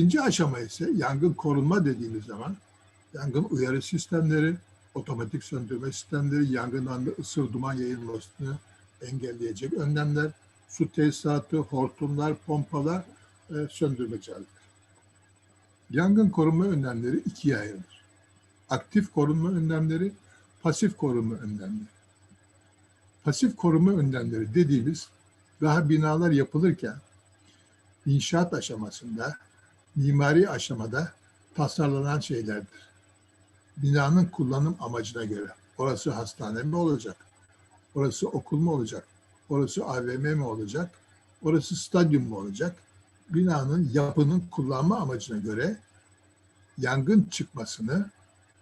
İkinci aşama ise yangın korunma dediğimiz zaman yangın uyarı sistemleri, otomatik söndürme sistemleri, yangın anda ısır duman yayılmasını engelleyecek önlemler, su tesisatı, hortumlar, pompalar, e, söndürme cihazları. Yangın korunma önlemleri ikiye ayrılır. Aktif korunma önlemleri, pasif korunma önlemleri. Pasif korunma önlemleri dediğimiz daha binalar yapılırken inşaat aşamasında, mimari aşamada tasarlanan şeylerdir. Binanın kullanım amacına göre. Orası hastane mi olacak? Orası okul mu olacak? Orası AVM mi olacak? Orası stadyum mu olacak? Binanın yapının kullanma amacına göre yangın çıkmasını,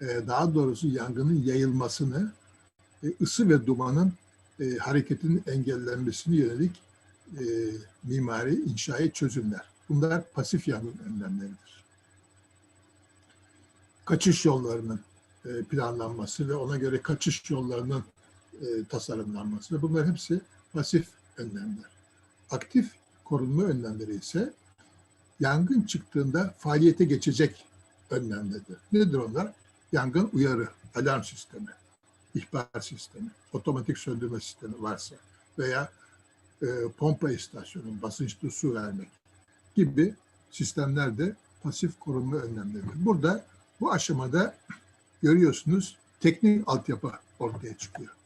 e, daha doğrusu yangının yayılmasını, e, ısı ve dumanın e, hareketinin engellenmesine yönelik mimari inşai çözümler. Bunlar pasif yangın önlemleridir. Kaçış yollarının e, planlanması ve ona göre kaçış yollarının e, tasarımlanması. Bunlar hepsi pasif önlemler. Aktif korunma önlemleri ise yangın çıktığında faaliyete geçecek önlemlerdir. Nedir onlar? Yangın uyarı, alarm sistemi, ihbar sistemi, otomatik söndürme sistemi varsa veya e, pompa istasyonu, basınçlı su vermek gibi sistemler de pasif korunma önlemleridir. Burada bu aşamada görüyorsunuz teknik altyapı ortaya çıkıyor.